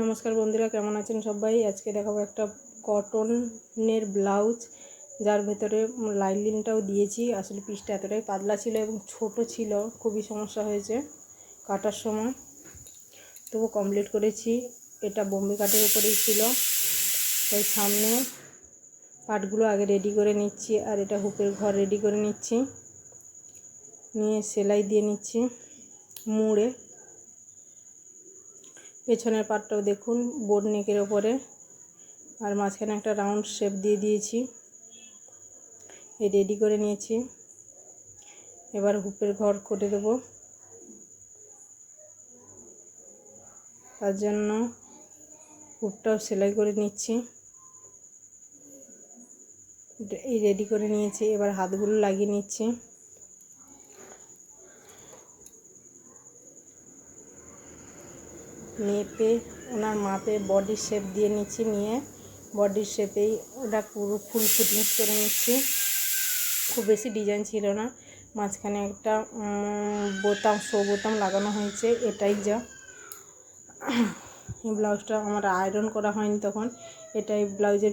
নমস্কার বন্ধুরা, কেমন আছেন সবাই? আজকে দেখাবো একটা কটনের ব্লাউজ যার ভেতরে লাইলিনটাও দিয়েছি। আসলে পিসটা এতটাই পাতলা ছিল এবং ছোট ছিল, খুবই সমস্যা হয়েছে কাটার সময়। তবু কমপ্লিট করেছি। এটা বোম্বে কাটের উপরেই ছিল। তাই সামনে পাটগুলো আগে রেডি করে নিচ্ছি আর এটা হুপের ঘর রেডি করে নিচ্ছি। নিয়ে সেলাই দিয়ে নিচ্ছি। মুড়ে পেছনের পাটটাও দেখুন বোর্ড নেকের ওপরে। আর মাঝখানে একটা রাউন্ড শেপ দিয়ে দিয়েছি। এই রেডি করে নিয়েছি। এবার হুপের ঘর করে দেবো। তার জন্য হুপটাও সেলাই করে নিচ্ছি। এই রেডি করে নিয়েছি। এবার হাতগুলো লাগিয়ে নিচ্ছি। মেপে, ওনার মাপে বডি শেপ দিয়ে নিচ্ছি, নিয়ে বডি শেপেই ওটা পুরো ফুল ফুটিংস করে নিচ্ছি। খুব বেশি ডিজাইন ছিল না। মাঝখানে একটা বোতাম শো বোতাম লাগানো হয়েছে, এটাই যা। এই ব্লাউজটা আমার আয়রন করা হয়নি তখন। এটাই ব্লাউজের